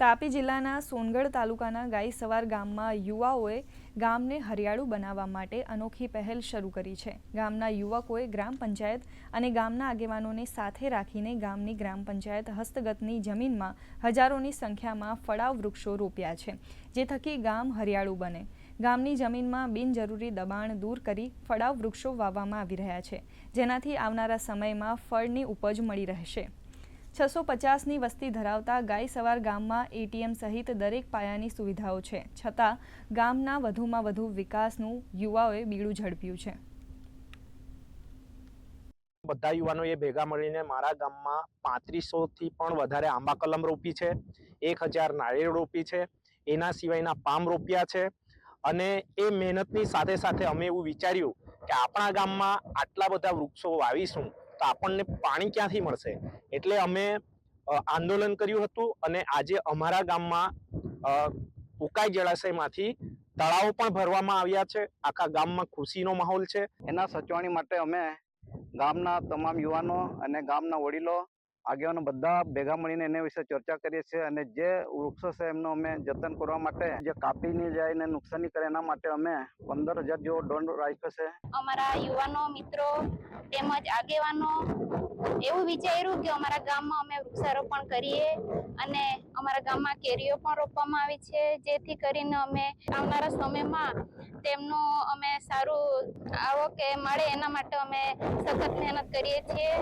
તાપી જિલ્લાના સોનગઢ તાલુકાના ગાઈસવાર ગામમાં યુવાઓએ ગામને હરિયાળું બનાવવા માટે અનોખી પહેલ શરૂ કરી છે. ગામના યુવકોએ ગ્રામ પંચાયત અને ગામના આગેવાનોને સાથે રાખીને ગામની ગ્રામ પંચાયત હસ્તગતની જમીનમાં હજારોની સંખ્યામાં ફળાવ વૃક્ષો રોપ્યા છે, જે થકી ગામ હરિયાળું બને. ગામની જમીનમાં બિનજરૂરી દબાણ દૂર કરી ફળાવ વૃક્ષો વાવવામાં આવી રહ્યા છે, જેનાથી આવનારા સમયમાં ફળની ઉપજ મળી રહેશે. છસો પચાસની વસ્તી ધરાવતા ગાય સવાર ગામમાં એટીએમ સહિત દરેક પાયાની સુવિધાઓ છે. છતાં, ગામના વધુમાં વધુ વિકાસનું યુવાઓએ બીડું ઝડપ્યું છે. બધા યુવાનોએ ભેગા મળીને મારા ગામમાં પાંત્રીસો થી પણ વધારે આંબા કલમ રોપી છે. એક હજાર નાળિયેર રોપી છે. એના સિવાયના પામ રોપ્યા છે. અને એ મહેનતની સાથે સાથે અમે એવું વિચાર્યું કે આપણા ગામમાં આટલા બધા વૃક્ષો વાવીશું તો આપણને પાણી ક્યાંથી મળશે? એટલે અમે આંદોલન કર્યું હતું અને આજે અમારા ગામમાં ઉકાઈ જળાશયમાંથી તળાવો પણ ભરવામાં આવ્યા છે. આખા ગામમાં ખુશીનો માહોલ છે. એના સચવાણી માટે અમે ગામના તમામ યુવાનો અને ગામના વડીલો આગેવાનો બધા ભેગા મળીને એના વિશે ચર્ચા કરીએ છીએ અને જે વૃક્ષો છે એમનું અમે જતન કરવા માટે જે કાપી નહીં જાય ને નુકસાની કરે એના માટે અમે પંદર હજાર જેવો દંડ રાખ્યો છે. અમારા યુવાનો મિત્રો તેમજ આગેવાનો એવું વિચાર્યું કે અમારા ગામમાં અમે વૃક્ષારોપણ કરીએ અને અમારા ગામમાં કેરીઓ પણ રોપવામાં આવી છે. જેથી કરીને અમે આવનારા સમયમાં તેમનું અમે સારું આવક મળે એના માટે અમે સખત મહેનત કરીએ છીએ.